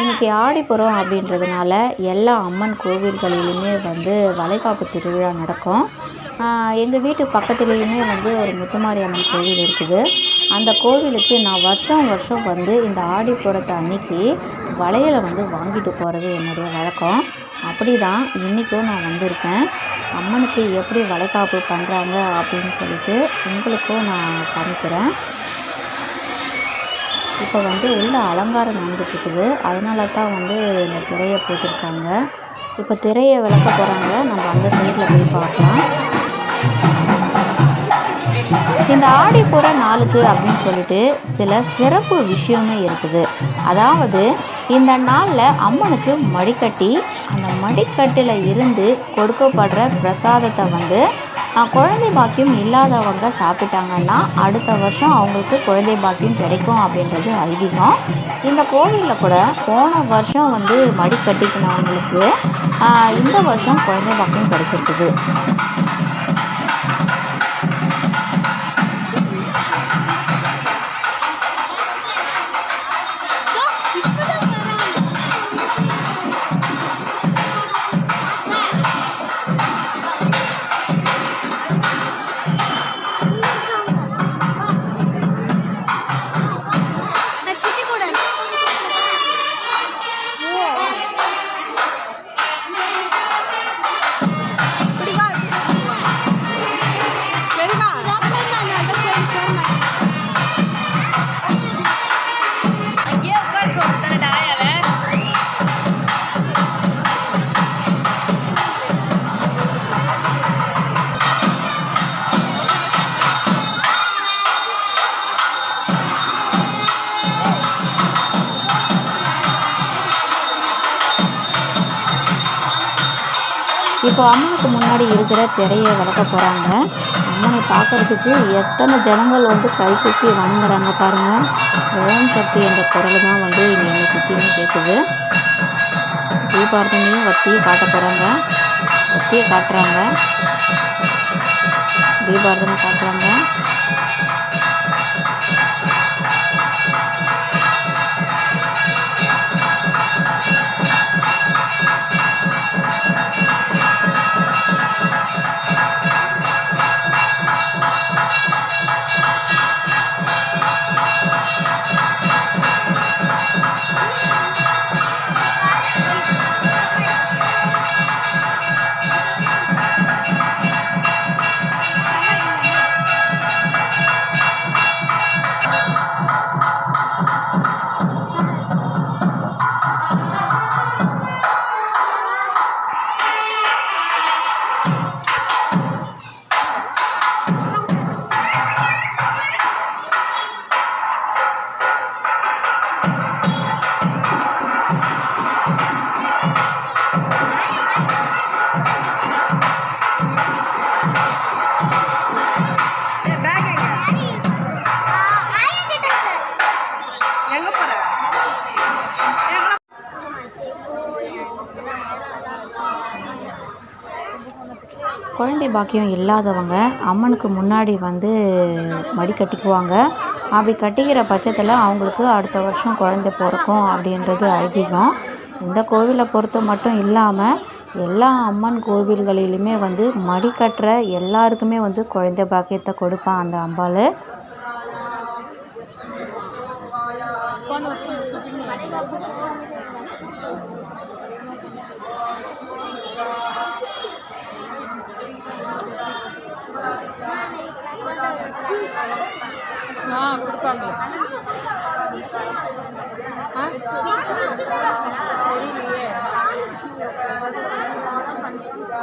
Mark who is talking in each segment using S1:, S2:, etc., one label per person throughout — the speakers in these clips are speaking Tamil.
S1: இன்றைக்கி ஆடிப்புறம் அப்படின்றதுனால எல்லா அம்மன் கோவில்களிலுமே வந்து வளைகாப்பு திருவிழா நடக்கும். எங்கள் வீட்டு பக்கத்துலேயுமே வந்து ஒரு முத்துமாரி அம்மன் கோவில் இருக்குது. அந்த கோவிலுக்கு நான் வருஷம் வருஷம் வந்து இந்த ஆடிப்புறத்தை அன்னைக்கு வளையலை வந்து வாங்கிட்டு போகிறது என்னுடைய வழக்கம். அப்படி தான் இன்றைக்கும் நான் வந்திருக்கேன். அம்மனுக்கு எப்படி வளைகாப்பு பண்ணுறாங்க அப்படின்னு சொல்லிட்டு உங்களுக்கும் நான் காமிக்கிறேன். இப்போ வந்து உள்ள அலங்காரம் நடந்துட்டு இருக்குது அதனால தான் வந்து இந்த திரையை போட்டிருக்காங்க. இப்போ திரையை விளக்க போகிறாங்க நம்ம அந்த சைடில் போய் பார்க்கலாம். இந்த ஆடி போகிற நாளுக்கு அப்படின்னு சொல்லிட்டு சில சிறப்பு விஷயமே இருக்குது. அதாவது இந்த நாளில் அம்மனுக்கு மடிக்கட்டி அந்த மடிக்கட்டில் இருந்து கொடுக்கப்படுற பிரசாதத்தை வந்து குழந்தை பாக்கியம் இல்லாதவங்க சாப்பிட்டாங்கன்னா அடுத்த வருஷம் அவங்களுக்கு குழந்தை பாக்கியம் கிடைக்கும் அப்படின்றது ஐதீகம். இந்த கோவிலில் கூட போன வருஷம் வந்து மடி கட்டிக்கினவங்களுக்கு இந்த வருஷம் குழந்தை பாக்கியம் கிடைச்சிருக்குது. இப்போ அம்மனுக்கு முன்னாடி இருக்கிற திரையை விளக்க போகிறாங்க அம்மனை பார்க்கறதுக்கு எத்தனை ஜனங்கள் வந்து கை குப்பி வணங்குறாங்க பாருங்கள் ஓம் சக்தி என்ற குரல் தான் வந்து இங்கே என்னை சுற்றியும் கேட்குது தீபார்த்தனையும் வத்தியை காட்ட போகிறாங்க வத்தியை காட்டுறாங்க. தீபார்த்தனை காட்டுறாங்க. குழந்தை பாக்கியம் இல்லாதவங்க அம்மனுக்கு முன்னாடி வந்து மடி கட்டிக்குவாங்க. அப்படி கட்டிக்கிற பட்சத்தில் அவங்களுக்கு அடுத்த வருஷம் குழந்தை பிறக்கும் அப்படின்றது ஐதீகம். இந்த கோவிலை பொறுத்த மட்டும் இல்லாமல் எல்லா அம்மன் கோவில்களிலுமே வந்து மடி கட்டுற எல்லாருக்குமே வந்து குழந்தை பாக்கியத்தை கொடுப்பான் அந்த அம்பாள்.
S2: ஆ கொடுப்பாங்க ஆ? தெரியலையே.
S3: பண்ணிருக்கா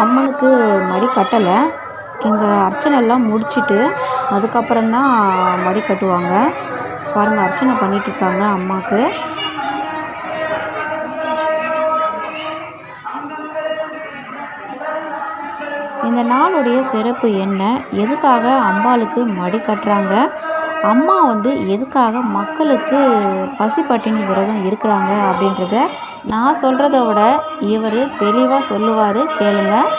S3: அம்மாளுக்கு மடி கட்டலை. இங்கே அர்ச்சனை எல்லாம் முடிச்சிட்டு அதுக்கப்புறம் தான் மடி கட்டுவாங்க. பாருங்கள் அர்ச்சனை பண்ணிட்டு இருக்காங்க அம்மாவுக்கு இந்த நாளுடைய சிறப்பு என்ன? எதுக்காக அம்பாளுக்கு மடி கட்டுறாங்க? அம்மா வந்து எதுக்காக மக்களுக்கு பசி பட்டினி விரதம் இருக்கிறாங்க அப்படின்றத நான் சொல்கிறத விட இவர் தெளிவாக சொல்லுவார் கேளுங்கள்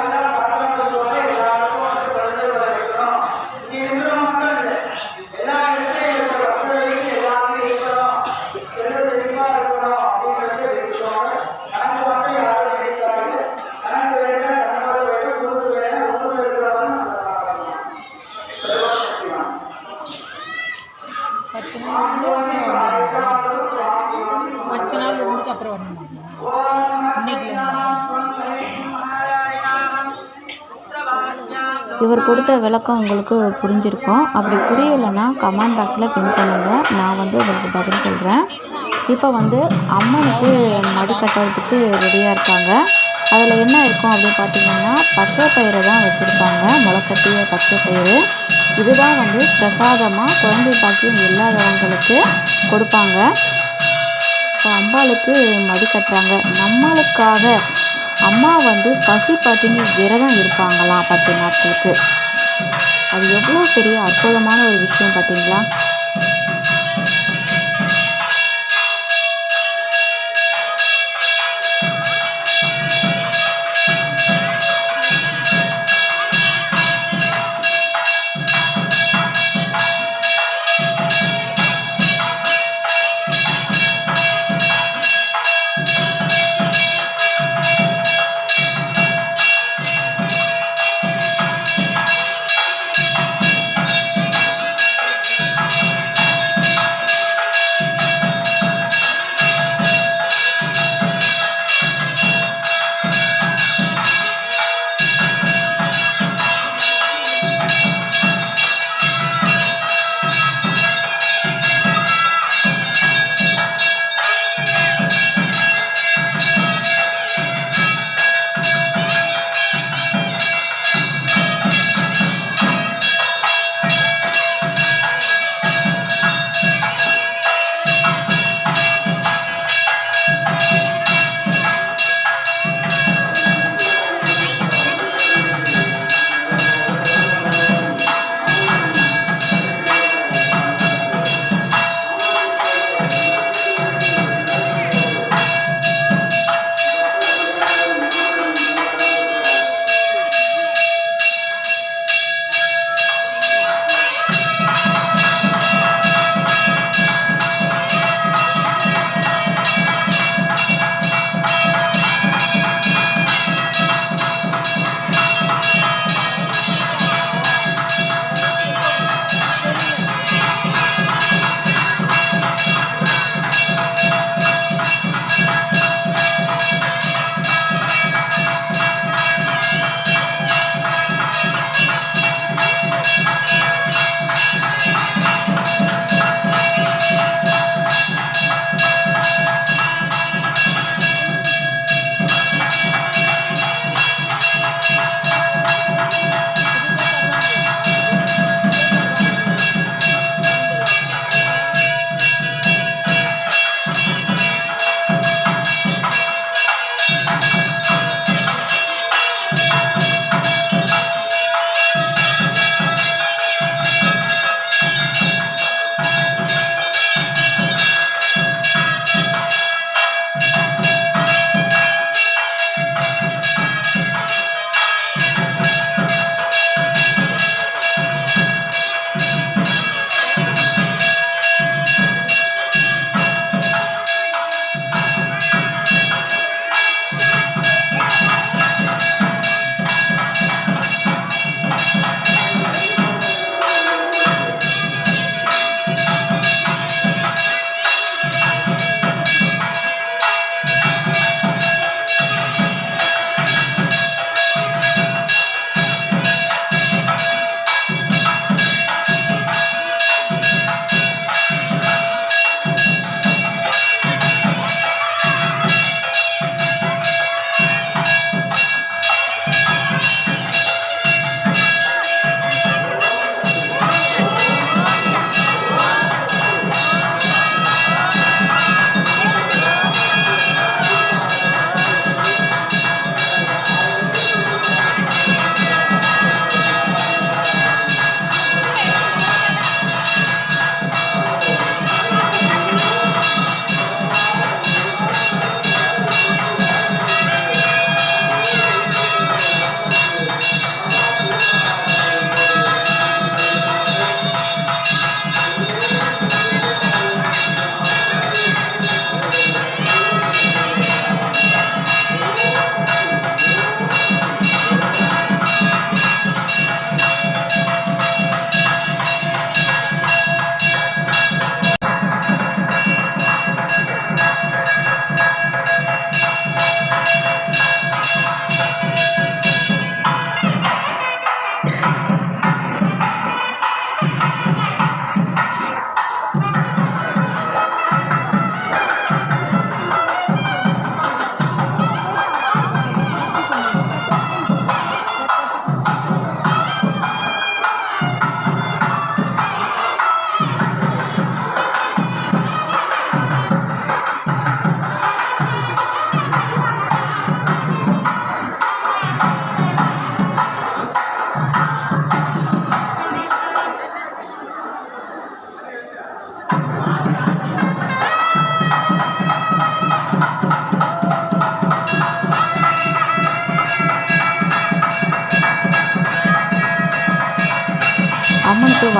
S3: கேளுங்க
S2: பத்து அப்புறம் வரணுமா
S3: இவர் கொடுத்த விளக்கம் உங்களுக்கு புரிஞ்சிருக்கும். அப்படி புரியலைன்னா கமெண்ட் பாக்ஸில் பின் பண்ணுங்கள் நான் வந்து உங்களுக்கு பதில் சொல்கிறேன் இப்போ வந்து அம்மனுக்கு மடி கட்டுறதுக்கு ரெடியாக இருக்காங்க. அதில் என்ன இருக்கும் அப்படின்னு பார்த்தீங்கன்னா பச்சை பயிரை தான் வச்சுருப்பாங்க. முளைக்கட்டிய பச்சை பயிறு. இதுதான் வந்து பிரசாதமாக குழந்தை பாக்கியம் இல்லாதவங்களுக்கு கொடுப்பாங்க. அம்பாளுக்கு மடி கட்டுறாங்க. நம்மளுக்காக அம்மா வந்து பசி பட்டினி விரதம் இருப்பாங்களாம் பத்து நாட்களுக்கு. அது எவ்வளோ பெரிய அற்புதமான ஒரு விஷயம் பார்த்தீங்களா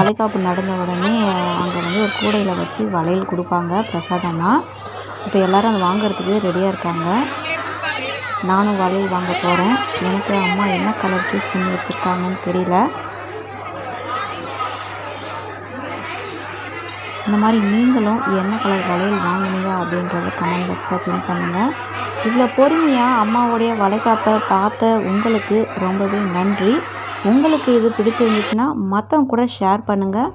S1: வளைகாப்பு நடந்த உடனே அங்கே வந்து ஒரு கூடையில் வச்சு வளையல் கொடுப்பாங்க பிரசாதமாக இப்போ எல்லோரும் அதை வாங்குறதுக்கு ரெடியாக இருக்காங்க. நானும் வளையல் வாங்க போகிறேன் எனக்கு அம்மா என்ன கலர் சூஸ் பண்ணி வச்சுருக்காங்கன்னு தெரியல. இந்த மாதிரி நீங்களும் என்ன கலர் வளையல் வாங்கினீங்க அப்படின்றத கமெண்ட் பாக்ஸில் பின் பண்ணுங்கள் இவ்வளோ பொறுமையாக அம்மாவுடைய வளைகாப்பை பார்த்த உங்களுக்கு ரொம்பவே நன்றி. உங்களுக்கு இது பிடிச்சிருந்துச்சுன்னா மற்றவங்க கூட ஷேர் பண்ணுங்கள்